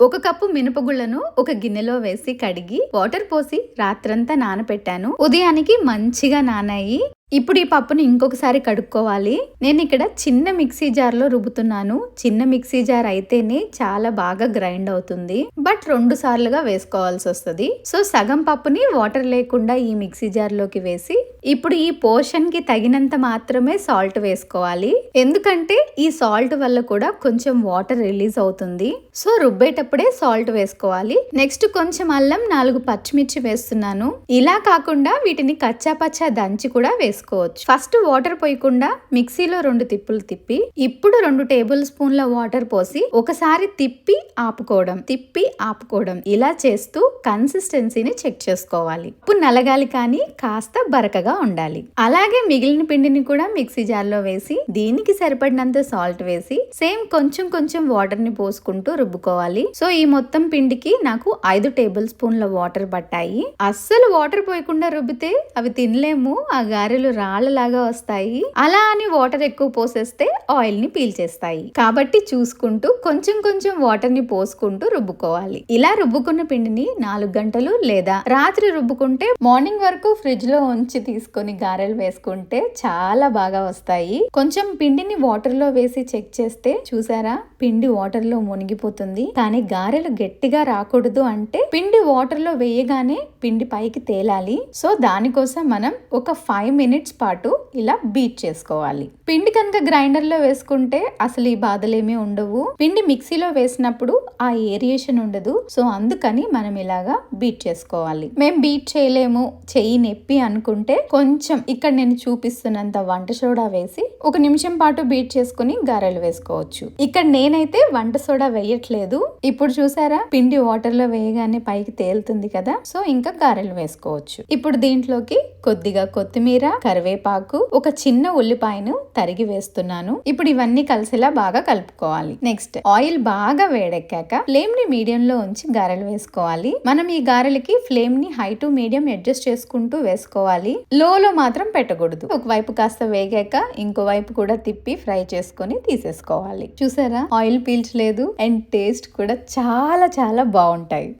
ఒక కప్పు మినపగుళ్ళను ఒక గిన్నెలో వేసి కడిగి వాటర్ పోసి రాత్రంతా నానపెట్టాను. ఉదయానికి మంచిగా నానాయి. ఇప్పుడు ఈ పప్పుని ఇంకొకసారి కడుక్కోవాలి. నేను ఇక్కడ చిన్న మిక్సీ జార్లో రుబ్బుతున్నాను. చిన్న మిక్సీ జార్ అయితేనే చాలా బాగా గ్రైండ్ అవుతుంది. బట్ రెండు సార్లుగా వేసుకోవాల్సి వస్తుంది. సో సగం పప్పుని వాటర్ లేకుండా ఈ మిక్సీ జార్లోకి వేసి ఇప్పుడు ఈ పోర్షన్కి తగినంత మాత్రమే సాల్ట్ వేసుకోవాలి. ఎందుకంటే ఈ సాల్ట్ వల్ల కూడా కొంచెం వాటర్ రిలీజ్ అవుతుంది. సో రుబ్బేటప్పుడే సాల్ట్ వేసుకోవాలి. నెక్స్ట్ కొంచెం అల్లం నాలుగు పచ్చిమిర్చి వేస్తున్నాను. ఇలా కాకుండా వీటిని కచ్చా పచ్చా దంచి కూడా వేసుకోవచ్చు. ఫస్ట్ వాటర్ పోయకుండా మిక్సీలో రెండు తిప్పులు తిప్పి ఇప్పుడు రెండు టేబుల్ స్పూన్ల వాటర్ పోసి ఒకసారి తిప్పి ఆపుకోవడం తిప్పి ఆపుకోవడం. ఇలా చేస్తూ కన్సిస్టెన్సీని చెక్ చేసుకోవాలి. ఉప్పు నలగాలి కానీ కాస్త బరకగా ఉండాలి. అలాగే మిగిలిన పిండిని కూడా మిక్సీ జార్లో వేసి దీనికి సరిపడినంత సాల్ట్ వేసి సేమ్ కొంచెం కొంచెం వాటర్ని పోసుకుంటూ రుబ్బుకోవాలి. సో ఈ మొత్తం పిండికి నాకు ఐదు టేబుల్ స్పూన్ల వాటర్ పట్టాయి. అస్సలు వాటర్ పోయకుండా రుబ్బితే అవి తినలేము. ఆ గారెలు రాళ్ళలాగా వస్తాయి. అలా అని వాటర్ ఎక్కువ పోసేస్తే ఆయిల్ని పీల్చేస్తాయి. కాబట్టి చూసుకుంటూ కొంచెం కొంచెం వాటర్ని పోసుకుంటూ రుబ్బుకోవాలి. ఇలా రుబ్బుకున్న పిండిని నాలుగు గంటలు లేదా రాత్రి రుబ్బుకుంటే మార్నింగ్ వరకు ఫ్రిడ్జ్లో ఉంచి తీసుకొని గారెలు వేసుకుంటే చాలా బాగా వస్తాయి. కొంచెం పిండిని వాటర్లో వేసి చెక్ చేస్తే చూసారా? పిండి వాటర్లో మునిగిపోతుంది. కానీ గారెలు గట్టిగా రాకూడదు అంటే పిండి వాటర్లో వేయగానే పిండి పైకి తేలాలి. సో దానికోసం మనం ఒక ఫైవ్ మినిట్స్ పాటు ఇలా బీట్ చేసుకోవాలి. పిండి కనుక గ్రైండర్లో వేసుకుంటే అసలు ఈ బాధలేమీ ఉండవు. పిండి మిక్సీలో వేసినప్పుడు ఆ ఏరియేషన్ ఉండదు. సో అందుకని మనం ఇలాగా బీట్ చేసుకోవాలి. మేము బీట్ చేయలేము చెయ్యి నొప్పి అనుకుంటే కొంచెం ఇక్కడ నేను చూపిస్తున్నంత వంట సోడా వేసి ఒక నిమిషం పాటు బీట్ చేసుకుని గారెలు వేసుకోవచ్చు. ఇక్కడ నేనైతే వంట సోడా వేయట్లేదు. ఇప్పుడు చూసారా? పిండి వాటర్లో వేయగానే పైకి తేలుతుంది కదా? సో ఇంకా గారెలు వేసుకోవచ్చు. ఇప్పుడు దీంట్లోకి కొద్దిగా కొత్తిమీర కరివేపాకు ఒక చిన్న ఉల్లిపాయను తరిగి వేస్తున్నాను. ఇప్పుడు ఇవన్నీ కలిసేలా బాగా కలుపుకోవాలి. నెక్స్ట్ ఆయిల్ బాగా వేడెక్కాక ఫ్లేమ్ని మీడియం లో ఉంచి గారెలు వేసుకోవాలి. మనం ఈ గారెలకి ఫ్లేమ్ని హై టు మీడియం అడ్జస్ట్ చేసుకుంటూ వేసుకోవాలి. లో లో మాత్రం పెట్టకూడదు. ఒకవైపు కాస్త వేగాక ఇంకో వైపు కూడా తిప్పి ఫ్రై చేసుకొని తీసేసుకోవాలి. చూసారా? ఆయిల్ పీల్చలేదు. అండ్ టేస్ట్ కూడా చాలా చాలా బాగుంటాయి.